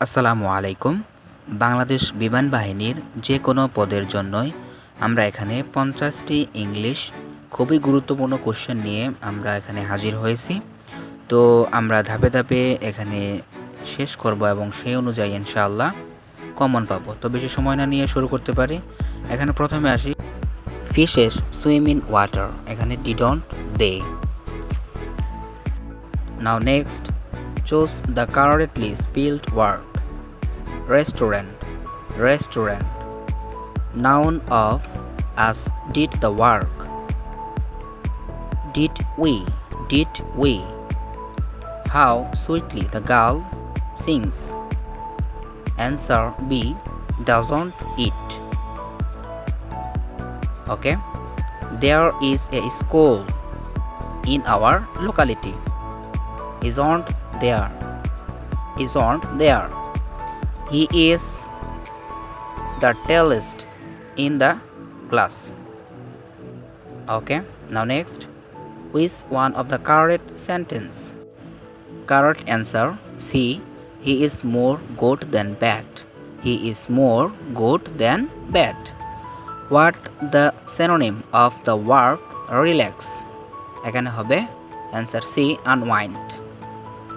আসসালামু আলাইকুম। বাংলাদেশ বিমান বাহিনীর যে কোনো পদের জন্যই আমরা এখানে পঞ্চাশটি ইংলিশ খুবই গুরুত্বপূর্ণ কোশ্চেন নিয়ে আমরা এখানে হাজির হয়েছি। তো আমরা ধাপে ধাপে এখানে শেষ করব এবং সেই অনুযায়ী ইনশাআল্লাহ কমন পাবো। তো বেশি সময় না নিয়ে শুরু করতে পারি। এখানে প্রথমে আসি। ফিশেস সুইম ইন ওয়াটার এখানে D didn't they now next, choose the correctly spelled word. Restaurant, restaurant. Noun of as did the work. Did we, did we. How sweetly the girl sings. Answer B, doesn't it. Okay, there is a school in our locality isn't there isn't there he is the tallest in the class okay now next which one of the correct sentence correct answer c he is more good than bad he is more good than bad what the synonym of the verb relax এখানে হবে answer C unwind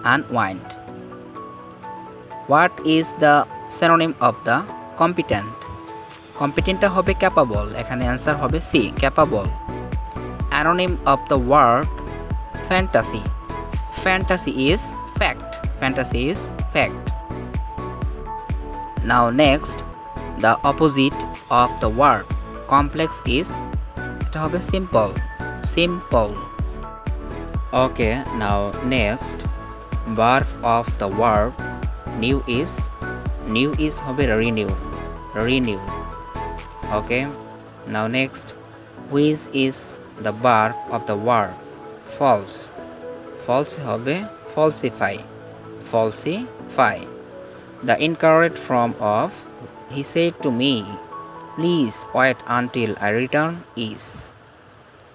Unwind. What is the synonym of the competent? কম্পিটেন্টটা হবে capable এখানে answer হবে C capable অ্যানোনিম of the word fantasy fantasy is fact fantasy is fact now next the opposite of the word complex is এটা হবে simple simple okay now next verb of the verb new is new is হবে renew renew okay now next which is the verb of the verb false false হবে falsify falsify the incorrect form of he said to me please wait until i return is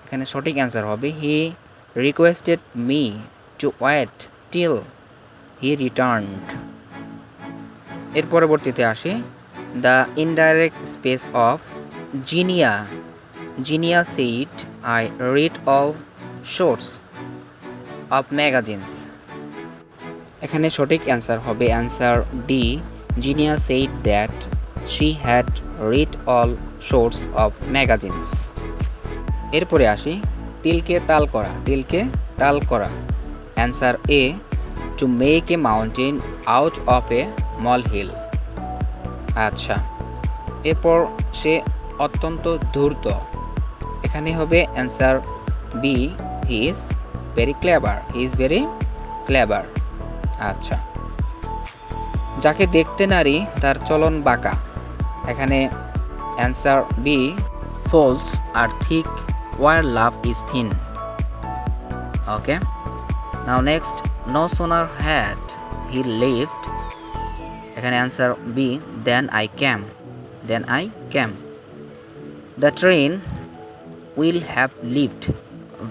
এখানে সঠিক answer হবে he requested me to wait till he returned এর পরবর্তীতে আসি। The indirect speech of Zinia Zinia said I read all sorts of magazines এখানে সঠিক answer হবে। Answer D Zinia said that she had read all sorts of magazines এরপরে আসি। তিলকে তাল করা। তিলকে তাল করা। A to make a mountain out of a molehill আচ্ছা এরপর সে অত্যন্ত ধূর্ত। এখানে হবে answer B he is very clever he is very clever আচ্ছা যাকে দেখতে নারী, তার চলন বাঁকা। এখানে answer B faults are thick where love is thin okay now next no sooner had he left এখানে answer B then I came then I came the train will have left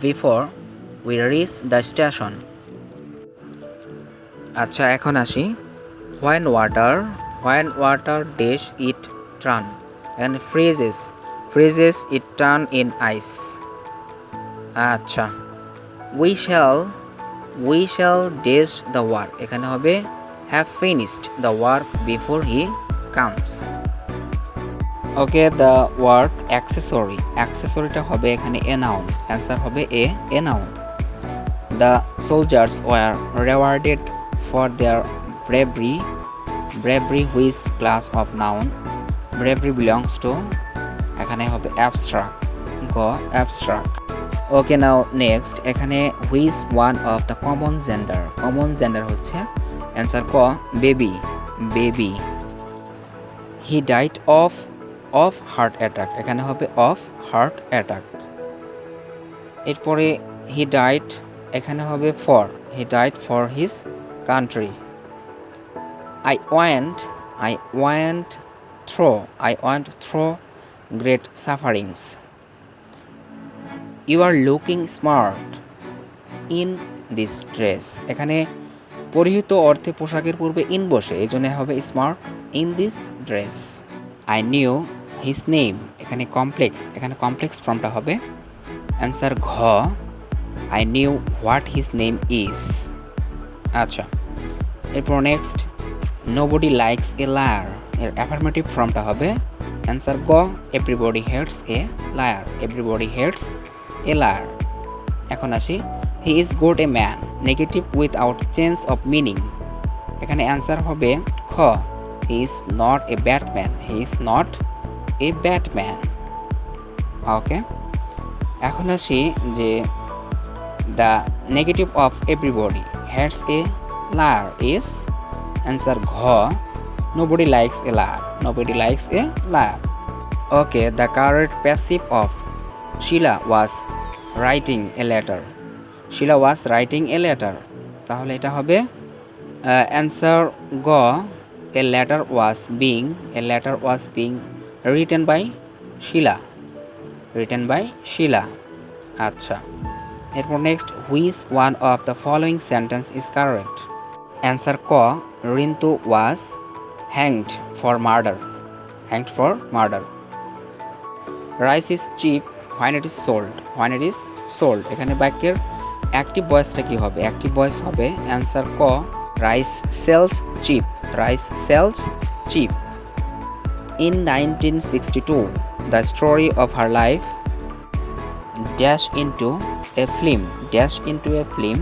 before we reach the station আচ্ছা এখন আসি। When water when water dash it turn এখানে freezes freezes it turn in ice আচ্ছা we shall we shall dash the work এখানে হবে have finished the work before he comes okay the word accessory অ্যাক্সেসরিটা হবে এখানে A answer হবে A A noun the soldiers were rewarded for their bravery bravery which class of noun bravery belongs to এখানে হবে abstract গ abstract okay now next এখানে which one of the common gender common gender হচ্ছে answer ক baby baby he died of of heart attack এখানে হবে of heart attack এরপরে he died এখানে হবে for he died for his country I went I went through I went through great sufferings you are looking smart in this dress এখানে পরিহিত অর্থে পোশাকের পূর্বে ইন বসে, এই জন্য হবে smart in this dress I knew his name এখানে কমপ্লেক্স এখানে কমপ্লেক্স ফর্মটা হবে। অ্যান্সার ঘ I knew what his name is আচ্ছা এরপর next nobody likes a liar এর অ্যাফার্মেটিভ ফর্মটা হবে। অ্যান্সার গ everybody hates a liar everybody hates a liar এখন আসি। He is good a man negative without change of meaning এখানে answer হবে খ he is not a bad man he is not a bad man okay এখন আসি যে the negative of everybody hates a liar is answer ঘ nobody likes a liar nobody likes a liar okay the correct passive of Shila was writing a letter Shila was writing a letter তাহলে এটা হবে answer গ a letter was being a letter was being written by Shila written by Shila আচ্ছা। এরপর next which one of the following sentence is correct answer ক Rintu was hanged for murder hanged for murder rice is cheap when it is sold when it is sold এখানে বাক্যের active ভয়েসটা কী হবে? Active voice হবে answer ক rice sells cheap rice sells cheap in nineteen sixty two the story of her life dash into a film dash into a film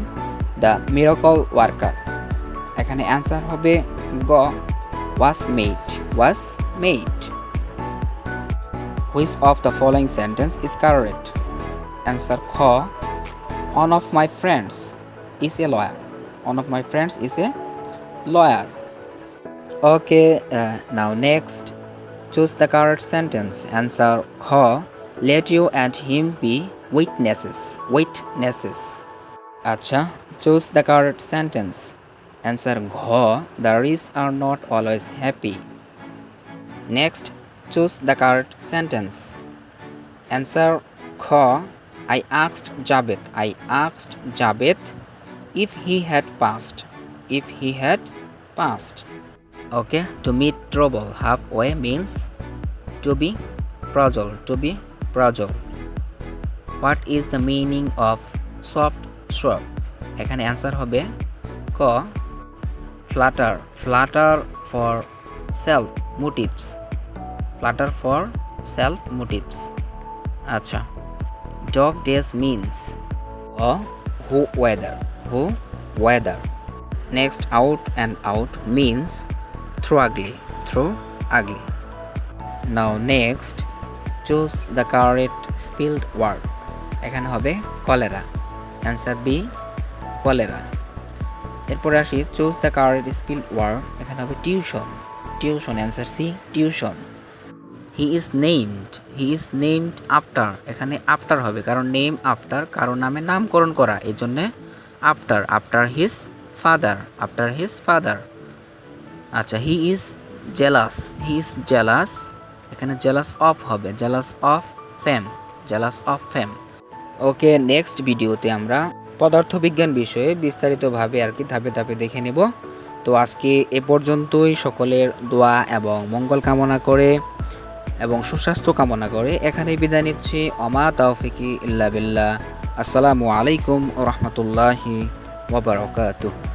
the miracle worker এখানে answer হবে গ was made was made Which of the following sentence is correct? Answer Kh. One of my friends is a lawyer. One of my friends is a lawyer. Okay, uh, now next. Choose the correct sentence. Answer Kh. Let you and him be witnesses. Witnesses. Acha, choose the correct sentence. Answer Gh. The rich are not always happy. Next, choose the correct sentence answer kh i asked javed i asked javed if he had passed if he had passed Okay, to meet trouble halfway means to be prodigal, to be prodigal. What is the meaning of soft shrub? এখানে answer হবে ক flatter flatter for self motives flatter for self motives আচ্ছা। Dog days means uh hot weather hot weather next out and out means through ugly through ugly. Now next, choose the correct spelled word এখানে হবে cholera answer B cholera এরপরে আসি choose the correct spell word এখানে হবে tuition tuition answer C tuition he is named he is named after এখানে after হবে, কারণ name after কারও নামে নামকরণ করা এই জন্যে after after his father after his father আচ্ছা he is jealous he is jealous এখানে জেলাস অফ হবে jealous of fam jealous of fam okay next ভিডিওতে আমরা পদার্থবিজ্ঞান বিষয়ে বিস্তারিতভাবে আর কি ধাপে ধাপে দেখে নেব। তো আজকে এ পর্যন্তই, সকলের দোয়া এবং মঙ্গল কামনা করে। এবং সুস্বাস্থ্য কামনা করে এখানে বিদায় নিচ্ছি। অমা তাওফিকি ইল্লা বিল্লাহ। আসসালামু আলাইকুম রহমতুল্লাহি ওবরাকাতুহ